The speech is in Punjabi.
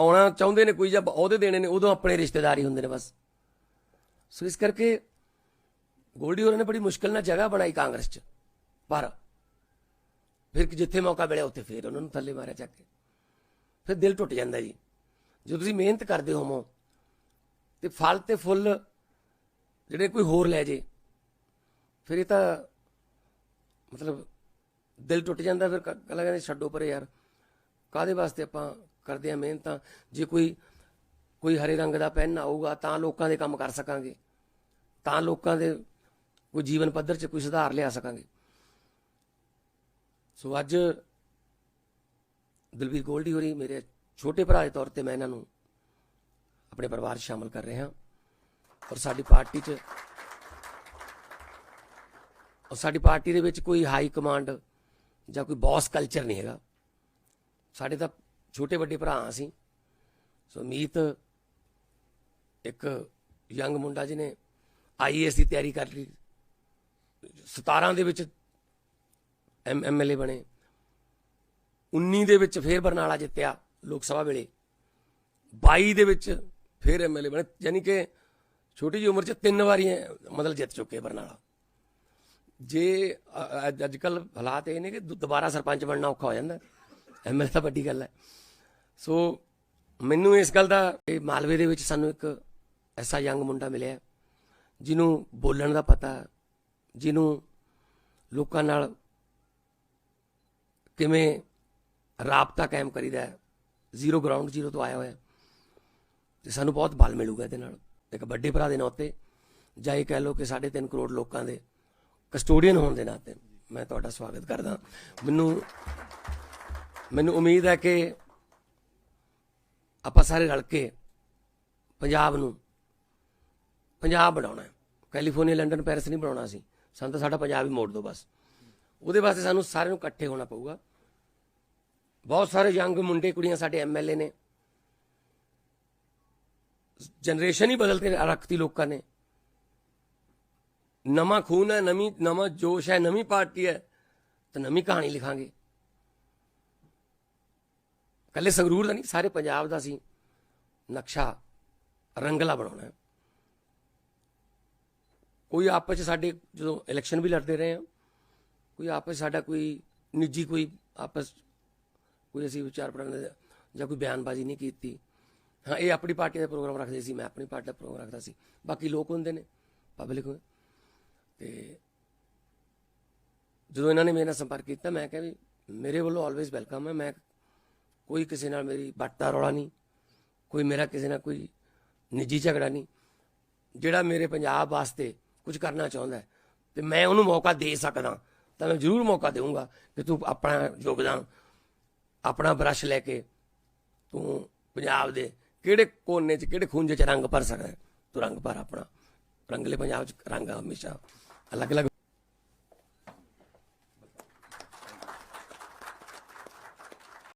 ਆਉਣਾ ਚਾਹੁੰਦੇ ਨੇ, ਕੋਈ ਜਾਂ ਅਹੁਦੇ ਦੇਣੇ ਨੇ, ਉਦੋਂ ਆਪਣੇ ਰਿਸ਼ਤੇਦਾਰੀ ਹੁੰਦੇ ਨੇ ਬਸ। ਸੋ ਇਸ ਕਰਕੇ ਗੋਲਡੀ ਹੋਰਾਂ ਨੇ ਬੜੀ ਮੁਸ਼ਕਲ ਨਾਲ ਜਗ੍ਹਾ ਬਣਾਈ ਕਾਂਗਰਸ 'ਚ, ਪਰ ਫਿਰ ਜਿੱਥੇ ਮੌਕਾ ਮਿਲਿਆ, ਉੱਥੇ ਫਿਰ ਉਹਨਾਂ ਨੂੰ ਥੱਲੇ ਮਾਰਿਆ ਚੱਕ ਕੇ। ਫਿਰ ਦਿਲ ਟੁੱਟ ਜਾਂਦਾ ਜੀ। ਜਦੋਂ ਤੁਸੀਂ ਮਿਹਨਤ ਕਰਦੇ ਹੋਵੋ ਤੇ ਫਲ ਤੇ ਫੁੱਲ ਜਿਹੜੇ ਕੋਈ ਹੋਰ ਲੈ ਜੇ, ਫਿਰ ਇਹ ਤਾਂ ਮਤਲਬ ਦਿਲ ਟੁੱਟ ਜਾਂਦਾ, ਫਿਰ ਕਲਾ ਕਹਿੰਦੇ ਛੱਡੋ ਪਰੇ ਯਾਰ। ਕਾਦੇ ਵਾਸਤੇ ਆਪਾਂ ਕਰਦੇ ਆ ਮਿਹਨਤਾਂ ਜੇ ਕੋਈ ਕੋਈ ਹਰੇ ਰੰਗ ਦਾ ਪੈਨ ਆਊਗਾ, ਤਾਂ ਲੋਕਾਂ ਦੇ ਕੰਮ ਕਰ ਸਕਾਂਗੇ। ਤਾਂ ਲੋਕਾਂ ਦੇ ਕੋਈ ਜੀਵਨ ਪੱਧਰ 'ਚ ਕੋਈ ਸੁਧਾਰ ਲਿਆ ਸਕਾਂਗੇ। ਸੋ ਅੱਜ ਦਲਵੀਰ ਗੋਲਡੀ ਹੋਰੀ ਮੇਰੇ ਛੋਟੇ ਭਰਾ ਦੇ ਤੌਰ ਤੇ ਮੈਂ ਇਹਨਾਂ ਨੂੰ ਆਪਣੇ ਪਰਿਵਾਰ 'ਚ ਸ਼ਾਮਲ ਕਰ ਰਿਹਾ ਔਰ ਸਾਡੀ ਪਾਰਟੀ 'ਚ, ਔਰ ਸਾਡੀ ਪਾਰਟੀ ਦੇ ਵਿੱਚ ਕੋਈ ਹਾਈ ਕਮਾਂਡ ਜਾਂ ਕੋਈ ਬੌਸ ਕਲਚਰ ਨਹੀਂ ਹੈਗਾ। ਸਾਡੇ ਤਾਂ ਛੋਟੇ ਵੱਡੇ ਭਰਾ ਅਸੀਂ। ਸੋ ਮੀਤ ਇੱਕ ਯੰਗ ਮੁੰਡਾ ਜਿਹਨੇ ਆਈਏਐਸ ਦੀ ਤਿਆਰੀ ਕਰ ਲਈ। 17 ਦੇ ਵਿੱਚ ਐਮ ਐਮਐਲਏ ਬਣੇ। 19 ਦੇ ਵਿੱਚ ਫੇਰ ਬਰਨਾਲਾ ਜਿੱਤਿਆ ਲੋਕ ਸਭਾ ਵੇਲੇ। 22 ਦੇ ਵਿੱਚ ਫੇਰ ਐਮਐਲਏ ਬਣੇ। ਯਾਨੀ ਕਿ ਛੋਟੀ ਜਿਹੀ ਉਮਰ 'ਚ ਤਿੰਨ ਵਾਰੀ ਮਤਲਬ ਜਿੱਤ ਚੁੱਕੇ ਬਰਨਾਲਾ। ਜੇ ਅੱਜ ਕੱਲ ਹਾਲਾਤ ਇਹ ਨੇ ਕਿ ਦੁਬਾਰਾ ਸਰਪੰਚ ਬਣਨਾ ਔਖਾ ਹੋ ਜਾਂਦਾ। ਐਮਐਲਏ ਤਾਂ ਵੱਡੀ ਗੱਲ ਹੈ। ਸੋ ਮੈਨੂੰ ਇਸ ਗੱਲ ਦਾ ਇਹ ਮਾਲਵੇ ਦੇ ਵਿੱਚ ਸਾਨੂੰ ਇੱਕ ਐਸਾ ਯੰਗ ਮੁੰਡਾ ਮਿਲਿਆ ਜਿਹਨੂੰ ਬੋਲਣ ਦਾ ਪਤਾ ਜਿਹਨੂੰ ਲੋਕਾਂ ਨਾਲ ਕਿਵੇਂ ਰਾਬਤਾ ਕਾਇਮ ਕਰੀਦਾ ਹੈ, ਜ਼ੀਰੋ ਗਰਾਊਂਡ, ਜ਼ੀਰੋ ਤੋਂ ਆਇਆ ਹੋਇਆ ਤੇ ਸਾਨੂੰ ਬਹੁਤ ਬਲ ਮਿਲੂਗਾ ਇਹਦੇ ਨਾਲ। ਇੱਕ ਵੱਡੇ ਭਰਾ ਦੇ ਨਾਤੇ ਜਾਂ ਇਹ ਕਹਿ ਲਓ ਕਿ 3.5 ਕਰੋੜ ਲੋਕਾਂ ਦੇ ਕਸਟੋਡੀਅਨ ਹੋਣ ਦੇ ਨਾਤੇ ਮੈਂ ਤੁਹਾਡਾ ਸਵਾਗਤ ਕਰਦਾ। ਮੈਨੂੰ ਮੈਨੂੰ ਉਮੀਦ ਹੈ ਕਿ ਆਪਾਂ ਸਾਰੇ ਰਲ ਕੇ ਪੰਜਾਬ ਨੂੰ ਪੰਜਾਬ ਬਣਾਉਣਾ ਹੈ। ਕੈਲੀਫੋਰਨੀਆ, ਲੰਡਨ, ਪੈਰਿਸ ਨਹੀਂ ਬਣਾਉਣਾ ਸੀ। ਸਾਨੂੰ ਤਾਂ ਸਾਡਾ ਪੰਜਾਬ ਹੀ ਮੋੜ ਦਿਓ ਬਸ। ਉਹਦੇ ਵਾਸਤੇ ਸਾਨੂੰ ਸਾਰਿਆਂ ਨੂੰ ਇਕੱਠੇ ਹੋਣਾ ਪਊਗਾ। ਬਹੁਤ ਸਾਰੇ ਯੰਗ ਮੁੰਡੇ, ਕੁੜੀਆਂ ਸਾਡੇ ਐਮਐਲਏ ਨੇ। ਜਨਰੇਸ਼ਨ ਹੀ ਬਦਲ ਕੇ ਰੱਖਤੀ ਲੋਕਾਂ ਨੇ। ਨਵਾਂ ਖੂਨ ਹੈ, ਨਵੀਂ, ਨਵਾਂ ਜੋਸ਼ ਹੈ, ਨਵੀਂ ਪਾਰਟੀ ਹੈ, ਤਾਂ ਨਵੀਂ ਕਹਾਣੀ ਲਿਖਾਂਗੇ। ਕੱਲੇ ਸੰਗਰੂਰ ਦਾ ਨਹੀਂ, ਸਾਰੇ ਪੰਜਾਬ ਦਾ ਸੀ ਨਕਸ਼ਾ ਰੰਗਲਾ ਬਣਾਉਣਾ ਹੈ। ਕੋਈ ਆਪਸ ਚ ਸਾਡੇ ਜਦੋਂ ਇਲੈਕਸ਼ਨ ਵੀ ਲੜਦੇ ਰਹੇ ਆ ਕੋਈ ਆਪਸ 'ਚ ਸਾਡਾ ਕੋਈ ਨਿੱਜੀ ਕੋਈ ਆਪਸ, ਕੋਈ ਅਸੀਂ ਵਿਚਾਰ ਪ੍ਰਗਟ ਜਾਂ ਕੋਈ ਬਿਆਨਬਾਜ਼ੀ ਨਹੀਂ ਕੀਤੀ। ਹਾਂ, ਇਹ ਆਪਣੀ ਪਾਰਟੀ ਦਾ ਪ੍ਰੋਗਰਾਮ ਰੱਖਦੇ ਸੀ, ਮੈਂ ਆਪਣੀ ਪਾਰਟੀ ਦਾ ਪ੍ਰੋਗਰਾਮ ਰੱਖਦਾ ਸੀ। ਬਾਕੀ ਲੋਕ ਹੁੰਦੇ ਨੇ ਪਬਲਿਕ ਤੇ ਜਦੋਂ ਇਹਨਾਂ ਨੇ ਮੇਰੇ ਨਾਲ ਸੰਪਰਕ ਕੀਤਾ, ਮੈਂ ਕਿਹਾ ਵੀ ਮੇਰੇ ਵੱਲੋਂ ਆਲਵੇਜ਼ ਵੈਲਕਮ ਹੈ, ਮੈਂ ਕੋਈ ਕਿਸੇ ਨਾਲ ਮੇਰੀ ਬੱਟਾ ਰੌਲਾ ਨਹੀਂ, ਕੋਈ ਮੇਰਾ ਕਿਸੇ ਨਾਲ ਕੋਈ ਨਿੱਜੀ ਝਗੜਾ ਨਹੀਂ। ਜਿਹੜਾ ਮੇਰੇ ਪੰਜਾਬ ਵਾਸਤੇ ਕੁਝ ਕਰਨਾ ਚਾਹੁੰਦਾ ਹੈ ਤੇ ਮੈਂ ਉਹਨੂੰ ਮੌਕਾ ਦੇ ਸਕਦਾ, ਤਾਂ ਮੈਂ ਜ਼ਰੂਰ ਮੌਕਾ ਦੇਵਾਂਗਾ ਕਿ ਤੂੰ ਆਪਣਾ ਯੋਗਦਾਨ, ਆਪਣਾ ਬਰਸ਼ ਲੈ ਕੇ ਤੂੰ ਪੰਜਾਬ ਦੇ ਕਿਹੜੇ ਕੋਨੇ 'ਚ, ਕਿਹੜੇ ਖੂੰਜੇ 'ਚ ਰੰਗ ਭਰ ਸਕਦਾ ਤੂੰ ਰੰਗ ਭਰ ਆਪਣਾ। ਰੰਗਲੇ ਪੰਜਾਬ 'ਚ ਰੰਗ ਹਮੇਸ਼ਾ। ਅਲੱਗ-ਅਲੱਗ